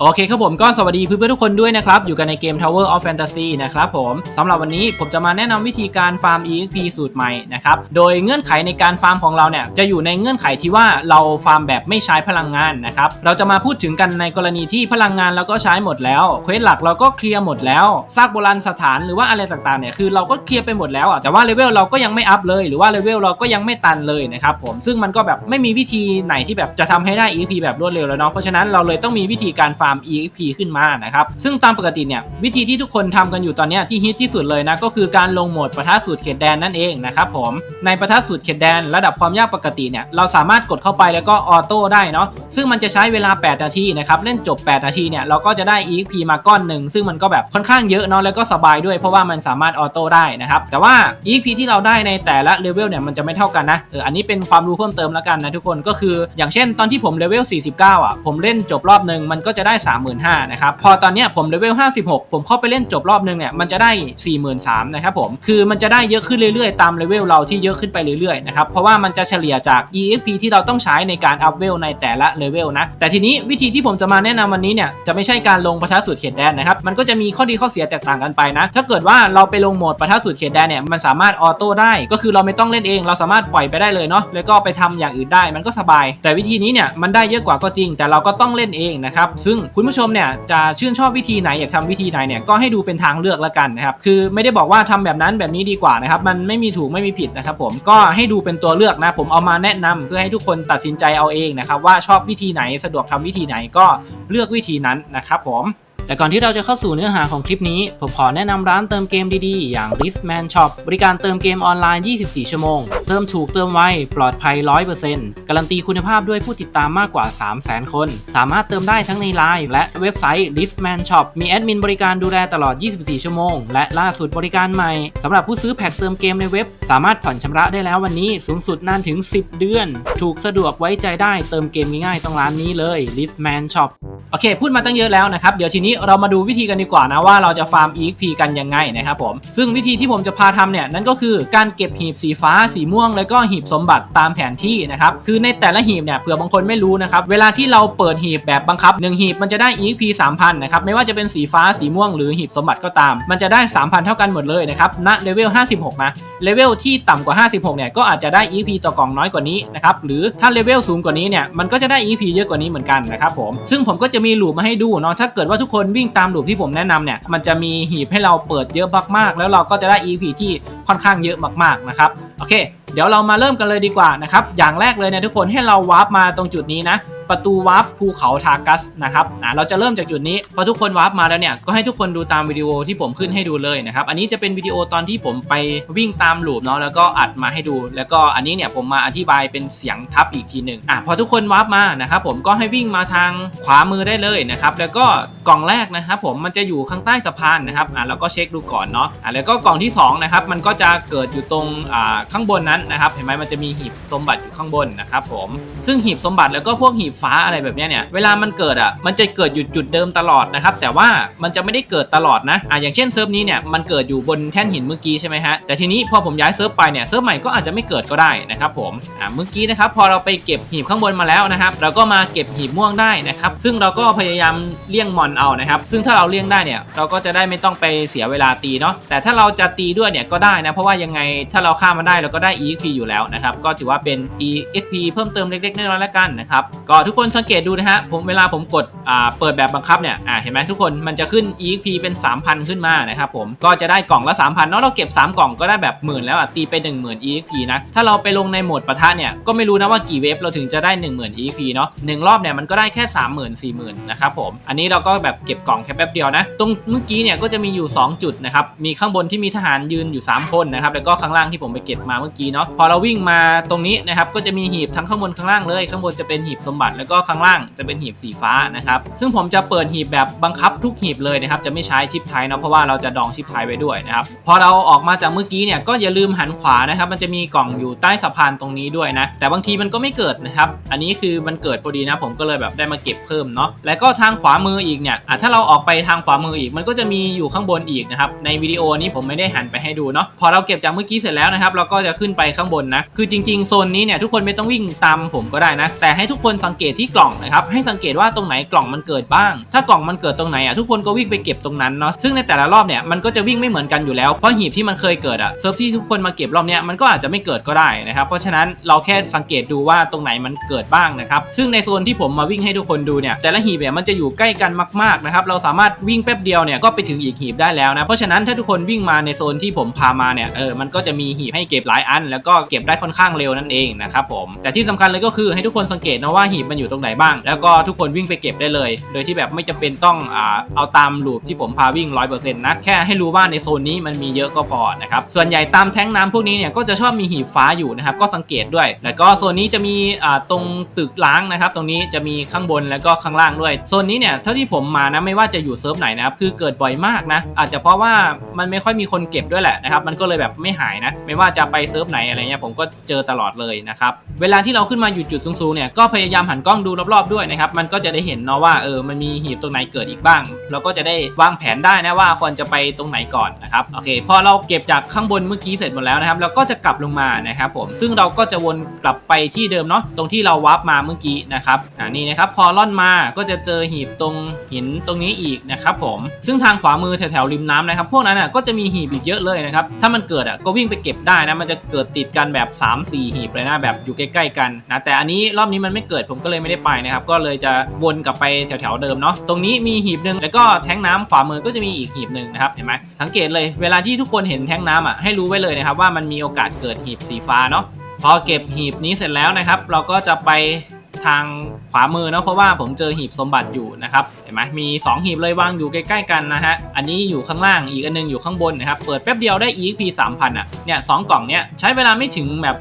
โอเคครับผมก็สวัสดีเพื่อนๆทุกคนด้วยนะครับ อยู่กันในเกม Tower of Fantasy นะครับผมสำหรับวันนี้ผมจะมาแนะนำวิธีการฟาร์ม EXP สูตรใหม่นะครับ โดยเงื่อนไขในการฟาร์มของเราเนี่ย จะอยู่ในเงื่อนไขที่ว่าเราฟาร์มแบบไม่ใช้พลังงานนะครับ เราจะมาพูดถึงกันในกรณีที่พลังงานเราก็ใช้หมดแล้ว เควสหลักเราก็เคลียร์หมดแล้ว ซากโบราณสถานหรือว่าอะไรต่างๆเนี่ย คือเราก็เคลียร์ไปหมดแล้วอะแต่ว่าเลเวลเราก็ยังไม่อัพเลย หรือว่าเลเวลเราก็ยังไม่ตันเลยนะครับผม ซึ่งมันก็แบบไม่มีวิธีไหนที่แบบจะทำให้ได้ EXP แบบรวดเร็วแล้วเนาะ เพราะฉะนั้นเราเลยต้องมีวิธีการฟาร์ม EXP ขึ้นมานะครับซึ่งตามปกติเนี่ยวิธีที่ทุกคนทำกันอยู่ตอนนี้ที่ฮิตที่สุดเลยนะก็คือการลงโหมดประทะสูตรเขตแดนนั่นเองนะครับผมในประทะสูตรเขตแดนระดับความยากปกติเนี่ยเราสามารถกดเข้าไปแล้วก็ออโต้ได้เนาะซึ่งมันจะใช้เวลา 8 นาทีนะครับเล่นจบ 8 นาทีเนี่ยเราก็จะได้ EXP มาก้อนหนึ่งซึ่งมันก็แบบค่อนข้างเยอะเนาะแล้วก็สบายด้วยเพราะว่ามันสามารถออโต้ได้นะครับแต่ว่า EXP ที่เราได้ในแต่ละเลเวลเนี่ยมันจะไม่เท่ากันนะเอออันนี้เป็นความรู้เพิ่มเติมแล้วกันนะทุกคนก็คือ อย่างเช่นตอนที่ผมเลเวล49อะผมเล่นจบรอบหนึ่งมันก็จะได้35,000นะครับพอตอนเนี้ยผมเลเวล56 ผมเข้าไปเล่นจบรอบหนึ่งเนี่ยมันจะได้ 43,000นะครับผมคือมันจะได้เยอะขึ้นเรื่อยๆ ตามเลเวลเราที่เยอะขึ้นไปเรื่อยๆนะครับเพราะว่ามันจะเฉลี่ยจาก EXP ที่เราต้องใช้ในการอัพเวลในแต่ละเลเวลนะแต่ทีนี้วิธีที่ผมจะมาแนะนำวันนี้เนี่ยจะไม่ใช่การลงประทะสูตรเขตแดนนะครับมันก็จะมีข้อดีข้อเสียแตกต่างกันไปนะถ้าเกิดว่าเราไปลงโหมดประทะสูตรเขตแดนเนี่ยมันสามารถออโต้ได้ ก็คือเราไม่ต้องเล่นเอง เราสามารถปล่อยไปได้เลยเนาะแล้วก็ไปทำอย่างอื่นได้มันก็สบาย แต่วิธีนี้เนี่ยมันได้เยอะกว่าก็จริง แต่เราก็ต้องเล่นเองนะครับซึ่งคุณผู้ชมเนี่ยจะชื่นชอบวิธีไหนอยากทำวิธีไหนเนี่ยก็ให้ดูเป็นทางเลือกละกันนะครับคือไม่ได้บอกว่าทำแบบนั้นแบบนี้ดีกว่านะครับมันไม่มีถูกไม่มีผิดนะครับผมก็ให้ดูเป็นตัวเลือกนะผมเอามาแนะนำเพื่อให้ทุกคนตัดสินใจเอาเองนะครับว่าชอบวิธีไหนสะดวกทำวิธีไหนก็เลือกวิธีนั้นนะครับผม แต่ก่อนที่เราจะเข้าสู่เนื้อหาของคลิปนี้ ผมขอแนะนำร้านเติมเกมดีๆ อย่าง Listman Shop บริการเติมเกมออนไลน์ 24 ชั่วโมง เติมถูกเติมไว ปลอดภัย 100%การันตีคุณภาพด้วยผู้ติดตามมากกว่า 300,000 คน สามารถเติมได้ทั้งในไลน์และเว็บไซต์ Listman Shop มีแอดมินบริการดูแลตลอด 24 ชั่วโมง และล่าสุดบริการใหม่สำหรับผู้ซื้อแพ็คเติมเกมในเว็บ สามารถผ่อนชำระได้แล้ววันนี้สูงสุดนานถึง 10 เดือน ถูกสะดวกไว้ใจได้เติมเกมง่ายๆต้องร้านนี้เลย Listman Shop อเค พูดมาตั้งเยอะแล้วนะครับ เดี๋ยวทีนี้เรามาดูวิธีกันดีกว่านะว่าเราจะฟาร์ม EXP กันยังไงนะครับผมซึ่งวิธีที่ผมจะพาทำเนี่ยนั่นก็คือการเก็บหีบสีฟ้าสีม่วง แล้วก็หีบสมบัติตามแผนที่นะครับคือในแต่ละหีบเนี่ยเผื่อบางคนไม่รู้นะครับเวลาที่เราเปิดหีบแบบบังคับ1หีบมันจะได้ EXP 3,000นะครับไม่ว่าจะเป็นสีฟ้าสีม่วงหรือหีบสมบัติก็ตาม มันจะได้ 3,000 เท่ากันหมดเลยนะครับณเลเวล56นะเลเวลที่ต่ำกว่า 56เนี่ยก็อาจจะได้ EXP ต่อกล่องน้อยกว่านี้นะครับหรือถ้าเลเวลสูงกว่านี้เนี่ยมันก็จะได้ EXP เยอะกว่านี้เหมือนกันนะครับผมซึ่งผมก็จะมีหลุมมาให้ดูเนาะถ้าเกิดว่าทุกคนวิ่งตามหลุมที่ผมแนะนำเนี่ยมันจะมีหีบให้เราเปิดเยอะมากๆแล้วเราก็จะได้ EP ที่ค่อนข้างเยอะมากๆนะครับโอเค เดี๋ยวเรามาเริ่มกันเลยดีกว่านะครับอย่างแรกเลยเนี่ยทุกคนให้เราวาร์ปมาตรงจุดนี้นะ ประตูวาร์ปภูเขาทากัสนะครับอ่าเราจะเริ่มจากจุดนี้พอทุกคนวาร์ปมาแล้วเนี่ยก็ให้ทุกคนดูตามวิดีโอที่ผมขึ้นให้ดูเลยนะครับอันนี้จะเป็นวิดีโอตอนที่ผมไปวิ่งตามหลูปเนาะแล้วก็อัดมาให้ดู แล้วก็อันนี้เนี่ยผมมาอธิบายเป็นเสียงทับอีกทีหนึ่งอะพอทุกคนวาร์ปมานะครับผมก็ให้วิ่งมาทางขวามือได้เลยนะครับแล้วก็กล่องแรกนะครับผมมันจะอยู่ข้างใต้สะพานนะครับอะเราก็เช็คดูก่อนเนาะอะแล้วก็กล่องที่สองนะครับมันก็จะเกิดอยู่ตรงอ่าข้างบนนั้นนะครับเห็นไหมมันจะมีหีบสมบัติอยู่ข้างบนนะครับผมซึ่งหีบสมบัติแล้วก็พวกหีบฟ้าอะไรแบบเนี้เนี่ยเวลามันเกิดอะมันจะเกิดอยู่จุดเดิมตลอดนะครับแต่ว่ามันจะไม่ได้เกิดตลอดนะอะอย่างเช่นเซิร์ฟนี้เนี่ยมันเกิดอยู่บนแท่นหินเมื่อกี้ใช่ไหมฮะแต่ทีนี้พอผมย้ายเซิร์ฟไปเนี่ยเซิร์ฟใหม่ก็อาจจะไม่เกิดก็ได้นะครับผมอะเมื่อกี้นะครับพอเราไปเก็บหีบข้างบนมาแล้วนะครับเราก็มาเก็บหีบม่วงได้นะครับซึ่งเราก็พยายามเลี่ยงมอนเอานะครับซึ่งถ้าเราเลี่ยงได้เนี่ยเราก็จะได้ไม่ต้องไปเสียเวลาตีเนาะแต่ถ้าเราจะตีด้วยเนี่ยก็ได้นะเพราะว่ายังไงถ้าเราฆ่ามันได้เราก็ได้ EXP อยู่แล้วนะครับก็ถือว่าเป็น EXP เพิ่มเติมเล็กๆน้อยๆแล้วกันนะครับก็ทุกคนสังเกตดูนะฮะผมเวลาผมกดอ่าเปิดแบบบังคับเนี่ยอ่าเห็นไหมทุกคนมันจะขึ้น EXP เป็น 3,000 ขึ้นมานะครับผมก็จะได้กล่องละ 3,000เนาะเราเก็บ 3 กล่องก็ได้แบบหมื่นแล้วอะตีไป 10,000 EXP นะถ้าเราไปลงในโหมดปะทะเนี่ยก็ไม่รู้นะว่ากี่เวฟเราถึงจะได้ 10,000 EXP เนาะหนึ่งรอบเนี่ยมันก็ได้แค่ 30,000 40,000นะครับผมอันนี้เราก็แบบเก็บกล่องแค่แป๊บเดียวนะตรงเมื่อกี้เนี่ยก็จะมีอยู่ 2 จุดนะครับมีข้างบนที่มีทหารยืนอยู่ 3 คนนะครับแล้วก็ข้างล่างที่ผมไปเก็บมาเมื่อกี้เนาะพอเราวิ่งมาตรงนี้นะครับก็จะมีหีบทั้งข้างบนข้างล่างเลย ข้างบนจะเป็นหีบสมบัติแล้วก็ข้างล่างจะเป็นหีบสีฟ้านะครับ ซึ่งผมจะเปิดหีบแบบบังคับทุกหีบเลยนะครับ จะไม่ใช้ชิปไทยเนาะเพราะว่าเราจะดองชิปไทยไว้ด้วยนะครับ พอเราออกมาจากเมื่อกี้เนี่ยก็อย่าลืมหันขวานะครับ มันจะมีกล่องอยู่ใต้สะพานตรงนี้ด้วยนะ แต่บางทีมันก็ไม่เกิดนะครับ อันนี้คือมันเกิดพอดีนะ ผมก็เลยแบบได้มาเก็บเพิ่มเนาะ แล้วก็ทางขวามืออีกเนี่ยถ้าเราออกไปทางขวามืออีก มันก็จะมีอยู่ข้างบนอีกนะครับ ในวิดีโอนี้ผมไม่ได้หันไปให้ดูเนาะ พอเราเก็บจากเมื่อกี้เสร็จแล้วนะครับ เราก็จะขึ้นไปข้างบนนะ คือจริงๆโซนนี้เนี่ยทุกคนไม่ต้องวิ่งตามผมก็ได้นะ แต่ให้ทุกคนสังเกตที่กล่องนะครับให้สังเกตว่าตรงไหนกล่องมันเกิดบ้าง ถ้ากล่องมันเกิดตรงไหนอะทุกคนก็วิ่งไปเก็บตรงนั้นเนาะซึ่งในแต่ละรอบเนี่ยมันก็จะวิ่งไม่เหมือนกันอยู่แล้วเพราะหีบที่มันเคยเกิดอะเซิร์ฟที่ทุกคนมาเก็บรอบเนี้ยมันก็อาจจะไม่เกิดก็ได้นะครับเพราะฉะนั้นเราแค่สังเกตดูว่าตรงไหนมันเกิดบ้างนะครับซึ่งในโซนที่ผมมาวิ่งให้ทุกคนดูเนี่ยแต่ละหีบเนี่ยมันจะอยู่ใกล้กันมากๆนะครับเราสามารถวิ่งแป๊บเดียวเนี่ยก็ไปถึงอีกหีบได้แล้วนะเพราะฉะนั้นถ้าทุกคนวิ่งมาในโซนที่ผมพามาเนี่ยเออมันก็จะมีหีบให้เก็บหลายอัน แล้วก็เก็บได้ค่อนข้างเร็วนั่นเองนะครับผมแต่ที่สำคัญเลยก็คือให้ทุกคนสังเกตนะว่าหีบมันอยู่ตรงไหนบ้าง แล้วก็ทุกคนวิ่งไปเก็บได้เลย โดยที่แบบไม่จำเป็นต้องอ่าเอาตามลูปที่ผมพาวิ่ง 100%นะ แค่ให้รู้ว่าในโซนนี้มันมีเยอะก็พอนะครับ ส่วนใหญ่ตามแท้งน้ำพวกนี้เนี่ยก็จะชอบมีหีบฟ้าอยู่นะครับ ก็สังเกตด้วย แล้วก็โซนนี้จะมีอ่าตรงตึกล้างนะครับ ตรงนี้จะมีข้างบนแล้วก็ข้างล่างด้วย โซนนี้เนี่ยเท่าที่ผมมานะไม่ว่าจะอยู่เซิร์ฟไหนนะครับ คือเกิดบ่อยมากนะ อาจจะเพราะว่ามันไม่ค่อยมีคนเก็บด้วยแหละนะครับ มันก็เลยแบบไม่หายนะ ไม่ว่าจะไปเซิร์ฟไหนอะไรเงี้ยผมก็เจอตลอดเลยนะครับ เวลาที่เราขึ้นมาอยู่จุดสูงๆเนี่ยก็พยายามหันกล้องดูรอบๆด้วยนะครับมันก็จะได้เห็นเนาะว่าเออมันมีหีบตรงไหนเกิดอีกบ้าง เราก็จะได้วางแผนได้นะว่าควรจะไปตรงไหนก่อนนะครับโอเคพอเราเก็บจากข้างบนเมื่อกี้เสร็จหมดแล้วนะครับเราก็จะกลับลงมานะครับผมซึ่งเราก็จะวนกลับไปที่เดิมเนาะตรงที่เราวาร์ปมาเมื่อกี้นะครับอ่านี่นะครับพอล่อนมาก็จะเจอหีบตรงหินตรงนี้อีกนะครับผมซึ่งทางขวามือแถวๆริมน้ำนะครับพวกนั้นอะก็จะมีหีบอีกเยอะเลยนะครับถ้ามันเกิดอะก็วิ่งไปเก็บได้นะมันจะเกิดติดกันแบบ 3-4 หีบเลยนะแบบอยู่ใกล้ๆกันนะแต่อันนี้รอบนี้มันไม่เกิดผมก็เลยไม่ได้ไปนะครับ ก็เลยจะวนกลับไปแถวๆเดิมเนาะ ตรงนี้มีหีบหนึ่งแล้วก็แท้งน้ำขวามือก็จะมีอีกหีบหนึ่งนะครับ เห็นไหมสังเกตเลย เวลาที่ทุกคนเห็นแท้งน้ำอะ ให้รู้ไว้เลยนะครับว่ามันมีโอกาสเกิดหีบสีฟ้าเนาะ พอเก็บหีบนี้เสร็จแล้วนะครับ เราก็จะไปทางขวามือเนาะเพราะว่าผมเจอหีบสมบัติอยู่นะครับเห็นไหมมี 2 หีบเลยวางอยู่ใกล้ๆกันนะฮะอันนี้อยู่ข้างล่างอีกอันนึงอยู่ข้างบนนะครับเปิดแป๊บเดียวได้ EXP 3000อะเนี่ยสองกล่องเนี้ยใช้เวลาไม่ถึงแบบ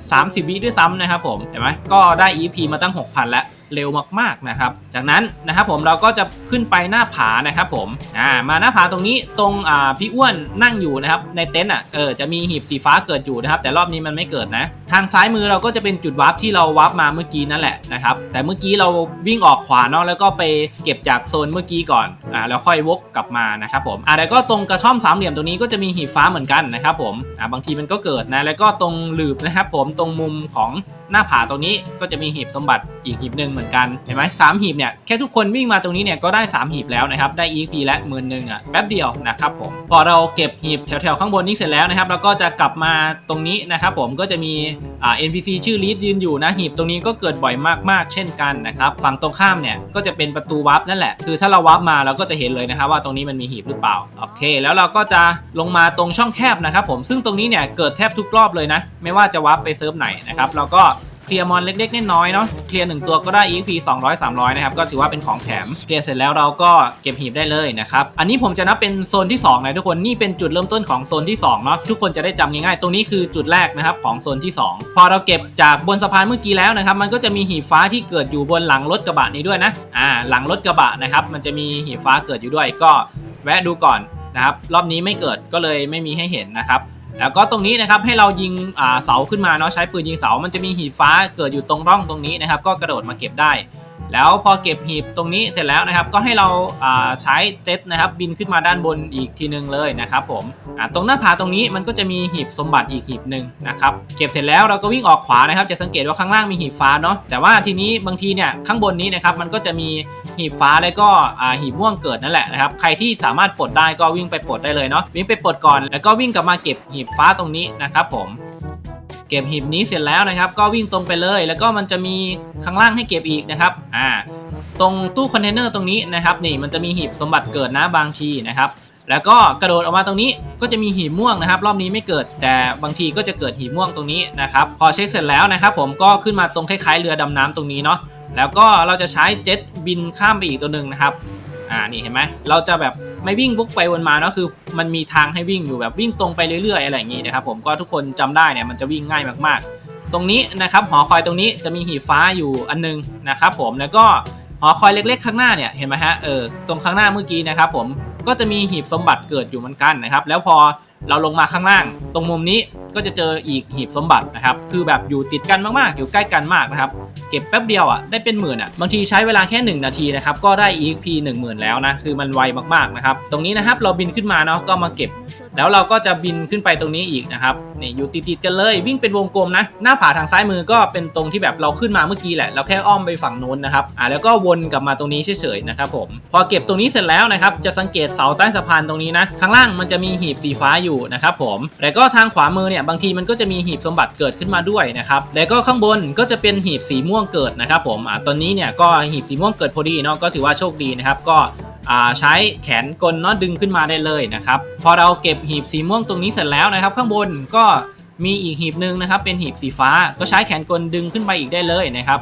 30 วิด้วยซ้ำนะครับผมเห็นไหมก็ได้ EXP มาตั้ง 6,000 แล้ว เร็วมากๆนะครับ จากนั้นนะครับผมเราก็จะขึ้นไปหน้าผานะครับผมอ่ามาหน้าผาตรงนี้ตรงอ่าพี่อ้วนนั่งอยู่นะครับในเต็นท์อะเออจะมีหีบสีฟ้าเกิดอยู่นะครับ แต่รอบนี้มันไม่เกิดนะ ทางซ้ายมือเราก็จะเป็นจุดวาร์ปที่เราวาร์ปมาเมื่อกี้นั่นแหละนะครับแต่เมื่อกี้เราวิ่งออกขวาเนาะแล้วก็ไปเก็บจากโซนเมื่อกี้ก่อนอ่าแล้วค่อยวกกลับมานะครับผมอ่าแล้วก็ตรงกระท่อมสามเหลี่ยมตรงนี้ก็จะมีหีบฟ้าเหมือนกันนะครับผมอ่าบางทีมันก็เกิดนะแล้วก็ตรงหลืบนะครับผมตรงมุมของหน้าผาตรงนี้ก็จะมีหีบสมบัติอีกหีบหนึ่งเหมือนกันเห็นไหมสามหีบเนี่ยแค่ทุกคนวิ่งมาตรงนี้เนี่ยก็ได้ 3 หีบแล้วนะครับได้ EP และหมื่นหนึ่งอะแป๊บเดียวนะครับผมพอเราเก็บหีบแถวๆข้างบนนี้เสร็จแล้วนะครับเราก็จะกลับมาตรงนี้นะครับผมก็จะมีอ่า NPC ชื่อลีดยืนอยู่นะหีบตรงนี้ก็เกิดบ่อยมากๆ เช่นกันนะครับฝั่งตรงข้ามเนี่ยก็จะเป็นประตูวาร์ปนั่นแหละคือถ้าเราวาร์ปมาเราก็จะเห็นเลยนะครับว่าตรงนี้มันมีหีบหรือเปล่าโอเค แล้วเราก็จะลงมาตรงช่องแคบนะครับผมซึ่งตรงนี้เนี่ยเกิดแทบทุกรอบเลยนะไม่ว่าจะวาร์ปไปเซิร์ฟไหนนะครับเราก็ เคลียร์มอนเล็กๆน้อยๆเนาะเคลียร์หนึ่งตัวก็ได้ EXP 200 300 นะครับ ก็ถือว่าเป็นของแถมเคลียร์เสร็จแล้วเราก็เก็บหีบได้เลยนะครับ อันนี้ผมจะนับเป็นโซนที่2นะทุกคนนี่เป็นจุดเริ่มต้นของโซนที่2เนาะทุกคนจะได้จำง่ายๆตรงนี้คือจุดแรกนะครับของโซนที่ 2 พอเราเก็บจากบนสะพานเมื่อกี้แล้วนะครับ มันก็จะมีหีบฟ้าที่เกิดอยู่บนหลังรถกระบะนี้ด้วยนะอ่าหลังรถกระบะนะครับมันจะมีหีบฟ้าเกิดอยู่ด้วยก็แวะดูก่อนนะครับรอบนี้ไม่เกิดก็เลยไม่มีให้เห็นนะครับ แล้วก็ตรงนี้นะครับให้เรายิงเสาขึ้นมาเนาะใช้ปืนยิงเสา มันจะมีหีบฟ้าเกิดอยู่ตรงร่องตรงนี้นะครับ ก็กระโดดมาเก็บได้ แล้วพอเก็บหีบตรงนี้เสร็จแล้วนะครับ ก็ให้เราใช้เจ็ตนะครับ บินขึ้นมาด้านบนอีกทีนึงเลยนะครับผมตรงหน้าผาตรงนี้มันก็จะมีหีบสมบัติอีกหีบหนึ่งนะครับเก็บเสร็จแล้วเราก็วิ่งออกขวานะครับ จะสังเกตว่าข้างล่างมีหีบฟ้าเนาะแต่ว่าทีนี้บางทีเนี่ยข้างบนนี้นะครับมันก็จะมีหีบฟ้าแล้วก็หีบม่วงเกิดนั่นแหละนะครับใครที่สามารถปลดได้ก็วิ่งไปปลดได้เลยเนาะวิ่งไปปลดก่อน แล้วก็วิ่งกลับมาเก็บหีบฟ้าตรงนี้นะครับผม ก็บหีบนี้เสร็จแล้วนะครับ ก็วิ่งตรงไปเลย แล้วก็มันจะมีข้างล่างให้เก็บอีกนะครับอ่าตรงตู้คอนเทนเนอร์ตรงนี้นะครับนี่มันจะมีหีบสมบัติเกิดนะบางทีนะครับแล้วก็กระโดดออกมาตรงนี้ก็จะมีหีบม่วงนะครับ รอบนี้ไม่เกิดแต่บางทีก็จะเกิดหีบม่วงตรงนี้นะครับพอเช็คเสร็จแล้วนะครับ ผมก็ขึ้นมาตรงคล้ายๆเรือดำน้ำตรงนี้เนาะแล้วก็เราจะใช้เจ็ตบินข้ามไปอีกตัวหนึ่งนะครับอ่านี่เห็นไหมเราจะแบบ ไม่วิ่งวกไปวนมาเนาะคือ มันมีทางให้วิ่งอยู่แบบวิ่งตรงไปเรื่อยๆอะไรอย่างงี้นะครับผมก็ทุกคนจำได้เนี่ยมันจะวิ่งง่ายมากๆ ตรงนี้นะครับหอคอยตรงนี้จะมีหีบฟ้าอยู่อันนึงนะครับผมแล้วก็หอคอยเล็กๆ ข้างหน้าเนี่ยเห็นไหมฮะเออตรงข้างหน้าเมื่อกี้นะครับผมก็จะมีหีบสมบัติเกิดอยู่เหมือนกันนะครับแล้วพอเราลงมาข้างล่าง ตรงมุมนี้ก็จะเจออีกหีบสมบัตินะครับคือแบบอยู่ติดกันมากๆ อยู่ใกล้กันมากนะครับ ก็บแป๊บเดียวอะได้เป็นหมื่นอะบางทีใช้เวลาแค่ 1 นาทีนะครับก็ได้ EXP 10,000 แล้วนะคือมันไวมากๆนะครับตรงนี้นะครับเราบินขึ้นมาเนาะก็มาเก็บ แล้วเราก็จะบินขึ้นไปตรงนี้อีกนะครับนี่อยู่ติดๆกันเลยวิ่งเป็นวงกลมนะ หน้าผาทางซ้ายมือก็เป็นตรงที่แบบเราขึ้นมาเมื่อกี้แหละเราแค่อ้อมไปฝั่งโน้นนะครับอ่าแล้วก็วนกลับมาตรงนี้เฉยๆนะครับผมพอเก็บตรงนี้เสร็จแล้วนะครับจะสังเกตเสาใต้สะพานตรงนี้นะข้างล่างมันจะมีหีบสีฟ้าอยู่นะครับผมแล้วก็ทางขวามือเนี่ยบางทีมันก็จะมีหีบสมบัติเกิดขึ้นมาด้วยนะครับแล้วก็ข้างบนก็จะเป็นหีบสีม่วงเกิดนะครับผมอ่าตอนนี้เนี่ยก็หีบสีม่วงเกิดพอดีเนาะก็ถือว่าโชคดีนะครับก็ใช้แขนกลเนาะดึงขึ้นมาได้เลยนะครับพอเราเก็บหีบสีม่วงตรงนี้เสร็จแล้วนะครับ ข้างบนก็มีอีกหีบหนึ่งนะครับเป็นหีบสีฟ้าก็ใช้แขนกลดึงขึ้นไปอีกได้เลยนะครับ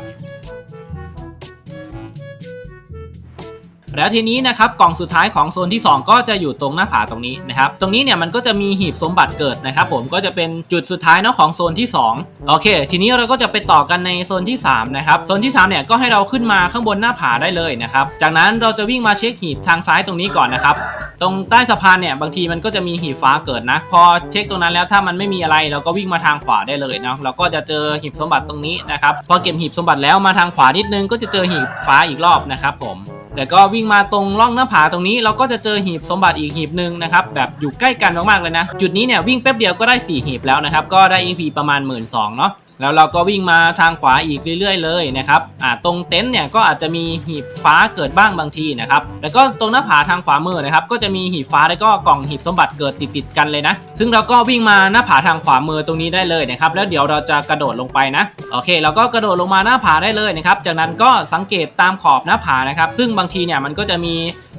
แล้วทีนี้นะครับกล่องสุดท้ายของโซนที่ 2 ก็จะอยู่ตรงหน้าผาตรงนี้นะครับตรงนี้เนี่ยมันก็จะมีหีบสมบัติเกิดนะครับผมก็จะเป็นจุดสุดท้ายเนาะของโซนที่ 2 โอเค ทีนี้เราก็จะไปต่อกันในโซนที่3นะครับโซนที่3เนี่ยก็ให้เราขึ้นมาข้างบนหน้าผาได้เลยนะครับจากนั้นเราจะวิ่งมาเช็คหีบทางซ้ายตรงนี้ก่อนนะครับตรงใต้สะพานเนี่ยบางทีมันก็จะมีหีบฟ้าเกิดนะ พอเช็คตรงนั้นแล้วถ้ามันไม่มีอะไรเราก็วิ่งมาทางขวาได้เลยเนาะเราก็จะเจอหีบสมบัติตรงนี้นะครับพอเก็บหีบสมบัติแล้วมาทางขวานิดนึงก็จะเจอหีบฟ้าอีกรอบนะครับผม แล้วก็วิ่งมาตรงร่องหน้าผาตรงนี้เราก็จะเจอหีบสมบัติอีกหีบหนึ่งนะครับแบบอยู่ใกล้กันมากๆเลยนะ จุดนี้เนี่ยวิ่งแป๊บเดียวก็ได้4หีบแล้วนะครับก็ได้ EP ประมาณ 1 2ื่นเนาะ แล้วเราก็วิ่งมาทางขวาอีกเรื่อยๆ เลยนะครับอ่าตรงเต็นท์เนี่ยก็อาจจะมีหีบฟ้าเกิดบ้างบางทีนะครับ แล้วก็ตรงหน้าผาทางขวามือนะครับก็จะมีหีบฟ้าแล้วก็กล่องหีบสมบัติเกิดติดๆกันเลยนะ ซึ่งเราก็วิ่งมาหน้าผาทางขวามือตรงนี้ได้เลยนะครับ แล้วเดี๋ยวเราจะกระโดดลงไปนะ โอเค เราก็กระโดดลงมาหน้าผาได้เลยนะครับ จากนั้นก็สังเกตตามขอบหน้าผานะครับ ซึ่งบางทีเนี่ยมันก็จะมี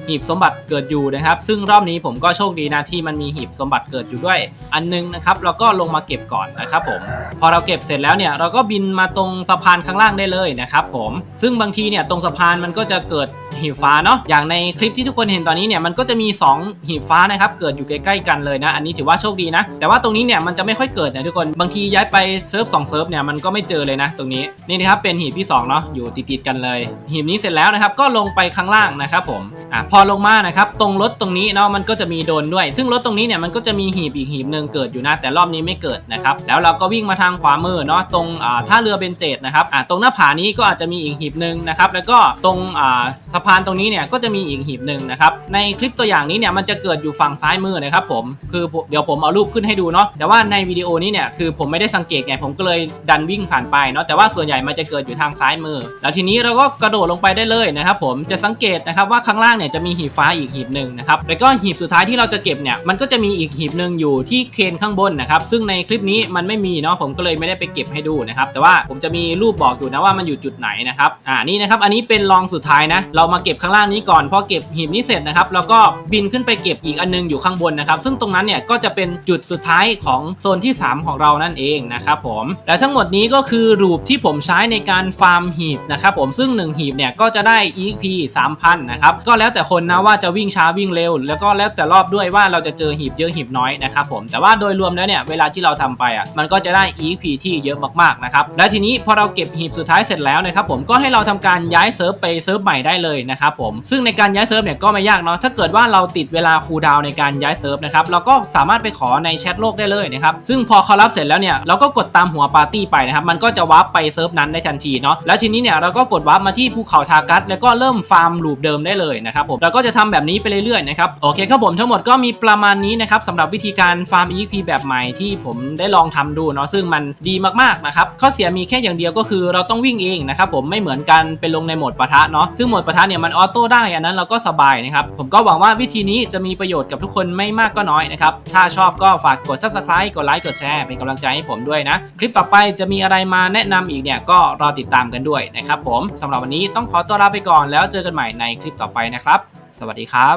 หีบสมบัติเกิดอยู่นะครับ ซึ่งรอบนี้ผมก็โชคดีนะที่มันมีหีบสมบัติเกิดอยู่ด้วย อันนึงนะครับเราก็ลงมาเก็บก่อนนะครับผม พอเราเก็บเสร็จแล้วเนี่ยเราก็บินมาตรงสะพานข้างล่างได้เลยนะครับผม ซึ่งบางทีเนี่ยตรงสะพานมันก็จะเกิด หีบฟ้าเนาะอย่างในคลิปที่ทุกคนเห็นตอนนี้เนี่ยมันก็จะมี 2 หีบฟ้านะครับเกิดอยู่ใกล้ๆกันเลยนะ อันนี้ถือว่าโชคดีนะ แต่ว่าตรงนี้เนี่ยมันจะไม่ค่อยเกิดนะทุกคนบางทีย้ายไปเซิร์ฟ2เซิร์ฟเนี่ยมันก็ไม่เจอเลยนะ ตรงนี้นี่นะครับเป็นหีบที่2เนาะอยู่ติดๆกันเลย หีบนี้เสร็จแล้วนะครับก็ลงไปข้างล่างนะครับผมอะพอลงมานะครับตรงรถตรงนี้เนาะมันก็จะมีโดนด้วย ซึ่งรถตรงนี้เนี่ยมันก็จะมีหีบอีกหีบหนึ่งเกิดอยู่นะแต่รอบนี้ไม่เกิดนะครับแล้วเราก็วิ่งมาทางขวามือเนาะตรงอ่าท่าเรือเบนเจตนะครับอ่าตรงหน้าผานี้ก็อาจจะมีอีกหีบหนึ่งนะครับแล้วก็ตรงอ่าสะพานตรงนี้เนี่ยก็จะมีอีกหีบหนึ่งนะครับในคลิปตัวอย่างนี้เนี่ยมันจะเกิดอยู่ฝั่งซ้ายมือนะครับผมคือเดี๋ยวผมเอารูปขึ้นให้ดูเนาะแต่ว่าในวิดีโอนี้เนี่ยคือผมไม่ได้สังเกตไงผมก็เลยดันวิ่งผ่านไปเนาะแต่ว่าส่วนใหญ่มันจะเกิดอยู่ทางซ้ายมือ แล้วทีนี้เราก็กระโดดลงไปได้เลยนะครับผมจะสังเกตนะครับว่าข้างล่างเนี่ยจะมีหีบฟ้าอีกหีบหนึ่งนะครับแล้วก็หีบสุดท้ายที่เราจะเก็บเนี่ยมันก็จะมีอีกหีบหนึ่งอยู่ที่เคนข้างบนนะครับซึ่งในคลิปนี้มันไม่มีเนาะผมก็เลยไม่ได้ไปเก็บให้ดูนะครับแต่ว่าผมจะมีรูปบอกอยู่นะว่ามันอยู่จุดไหนนะครับอ่านี่นะครับอันนี้เป็นรองสุดท้ายนะเรามาเก็บข้างล่างนี้ก่อนพอเก็บหีบนี้เสร็จนะครับเราก็บินขึ้นไปเก็บอีกอันนึงอยู่ข้างบนนะครับซึ่งตรงนั้นเนี่ยก็จะเป็นจุดสุดท้ายของโซนที่ 3 ของเรานั่นเองนะครับผมและทั้งหมดนี้ก็คือรูปที่ผมใช้ในการฟาร์มหีบนะครับผมซึ่ง 1 หีบเนี่ยก็จะได้ EP 3,000นะครับก็แล้วแต่คนนะว่าจะวิ่งช้าวิ่งเร็ว แล้วก็แล้วแต่รอบด้วยว่าเราจะเจอหีบเยอะหีบน้อยนะครับผมแต่ว่าโดยรวมแล้วเนี่ยเวลาที่เราทำไปอะมันก็จะได้ EP ที่เยอะมากๆนะครับและทีนี้พอเราเก็บหีบสุดท้ายเสร็จแล้วนะครับผมก็ให้เราทำการย้ายเซิร์ฟไปเซิร์ฟใหม่ได้เลยนะครับผมซึ่งในการย้ายเซิร์ฟเนี่ยก็ไม่ยากเนาะถ้าเกิดว่าเราติดเวลาคูลดาวในการย้ายเซิร์ฟนะครับเราก็สามารถไปขอในแชทโลกได้เลยนะครับซึ่งพอเขารับเสร็จแล้วเนี่ยเราก็กดตามหัวปาร์ตี้ไปนะครับมันก็จะวาร์ปไปเซิร์ฟนั้นได้ทันทีเนาะแล้วทีนี้เนี่ยเราก็กดวาร์ปมาที่ภูเขาทากัสแล้วก็เริ่มฟาร์มลูปเดิมได้เลยนะครับผมเราก็จะทำแบบนี้ไปเรื่อยๆนะครับโอเคครับผมทั้งหมดก็มีประมาณนี้นะครับสำหรับวิธีการฟาร์ม EXP แบบใหม่ที่ผมได้ลองทำดูเนาะซึ่งมันดีมากๆนะครับข้อเสียมีแค่อย่างเดียวก็คือเราต้องวิ่งเองนะครับผมไม่เหมือนกันเป็นลงในโหมดปะทะเนาะซึ่งโหมดปะทะเนี่ยมันออโต้ได้อันนั้นเราก็สบายนะครับผมก็หวังว่าวิธีนี้จะมีประโยชน์กับทุกคนไม่มากก็น้อยนะครับถ้าชอบก็ฝากกด subscribe กดไลค์กดแชร์เป็นกำลังใจให้ผมด้วยนะคลิปต่อไปจะมีอะไรมาแนะนำอีกเนี่ยก็รอติดตามกันด้วยนะครับผมสำหรับวันนี้ต้องขอตัวลาไปก่อนแล้วเจอกันใหม่ในคลิปต่อไปนะครับ สวัสดีครับ